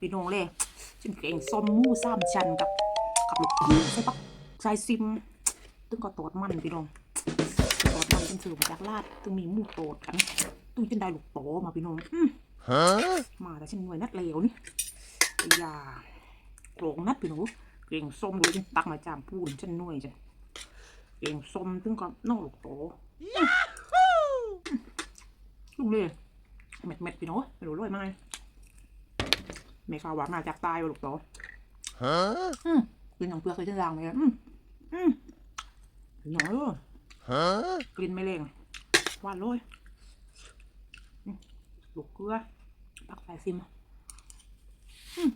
พี่น้องเลยฉันเก่งส้มหมูสามชั้นกับกับลูกชิ้นใส่ปักใส่ซิมตึงก็โตดมันพี่น้องโตดมันเป็นสื่อมาจากลาดตึงมีหมูโตดกันตึงจนได้ลูกโตมาพี่น้องอืม Huh? มาแต่ฉันหน่วยนัดเลวนี่ไอ้ยาโกรงนัดพี่หนูเก่งส้มเลยฉันตักมาจามปูนฉันหน่วยจ้ะเก่งส้มตึงก็นอกลูกโตลุงเลยเม็ดเม็ดๆพี่หนูไม่รู้รวยไหม ไม่ข่าวว่ามาจากใตายว่ะลูกโต Huh? อืมกินของเปลือกเคยฉันยางเลยอืมอืมหน่อยเออ Huh? กลิ่นไม่เร่งหวานเลยอืมลูกเกลือปักใส่ซิมอืม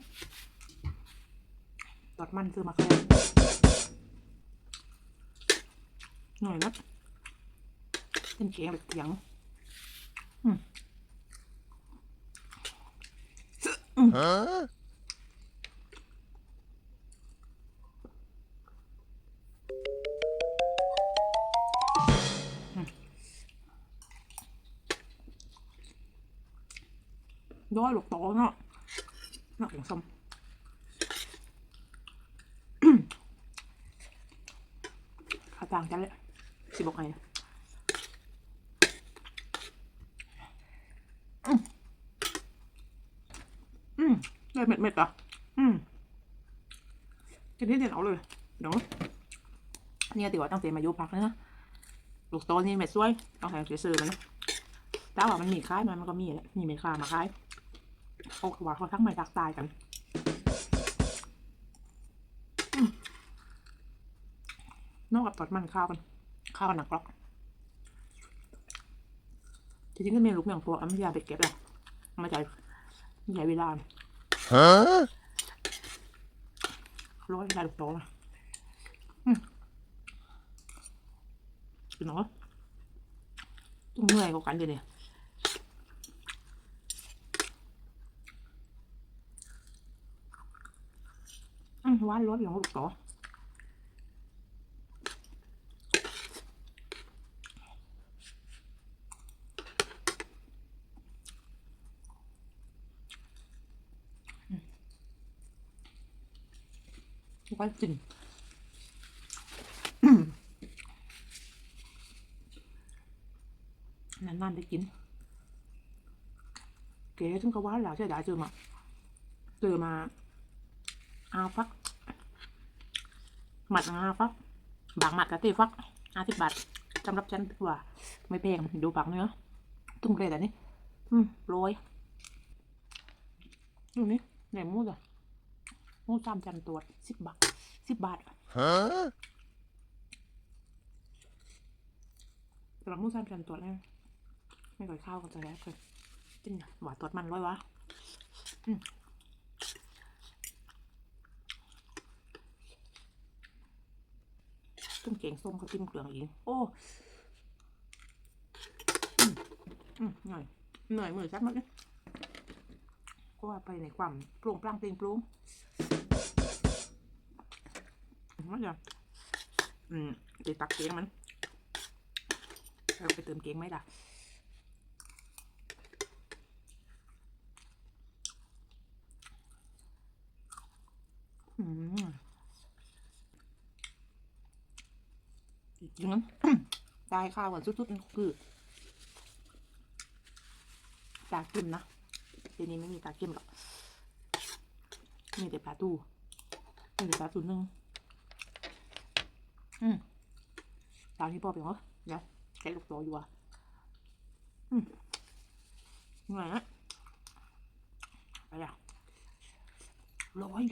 ตอดมันซื้อมาแค่หน่อยนะเป็นเกียงแบบเกียง อืม ย้อยลูกโตเนาะเนาะอย่างซ้ำขาต่างกันเลยสิบอกไงนะอืม อืมได้เม็ดเม็ดๆอะ อืมทีนี้เดี๋ยวเอาเลยเดี๋ยวเนี่ยติว่าตั้งแต่มายุพักเลยนะลูกโตนี่เม็ดสวยต้องใส่ซื้อๆมันนะแต่ว่ามันมีคล้ายมันมันก็มีแหละมีเม็ดคามาคล้ายเขาก็ว่าเขาทั้งไม่ดักตายกันนอกกับตอดมันข้าวกันข้าวกันหนักหรอกจริงๆก็มีลูกอย่างตัวอันไม่ยาไปเก็บอะไม่ใจไม่ ใช้เวลาฮะร้อยเวลาลูกโตนะเนาะต้องเหนื่อยกว่ากันเลยวนี้อืมหวานร้อนอย่างลูกโต ก็จริงนานๆได้กิน เก๋ถึงก็ว่าแล้วใช่ได้เจอมา เจอมาอาฟัก หมัดอาฟัก บางหมัดกะเต้ฟักอาสิบบาทสำหรับฉันถือว่า ไม่แพงดูบางเนื้อตุ้งเลยแต่นี่อืมโรยดูนี่ไหนมูดอะ หมูสามจานตัวสิบบาทสิบบาท Huh? สำหรับหมูสามจานตัวแล้วไม่ก่อยข้าวกันจะแล้วเลยจริงหวานตัวมันร้อยวะอืมต้มเก่งส้มเขาจิ้มเกลืองอีกโอ้อืมอืมหน่อยหน่อยมือชักมากเลย ก็ว่าไปในความโปร่งปร่างเปล่งปรุงมันจะอืมไปตักเกงมันเราไปเติมเกงไหมล่ะอืมอีกอย่างๆตายข้าวก่อนสุดๆคือตาเข็มนะ เดี๋ยวนี้ไม่มีตาเข็มหรอกมีแต่ปลาตูมีแต่ปลาตูนึ่งอืมตาที่พ่อเป็นเหรอเดี๋ยวแกลูกโตอยู่อะอืมเหนื่อยนะไปอะร้อย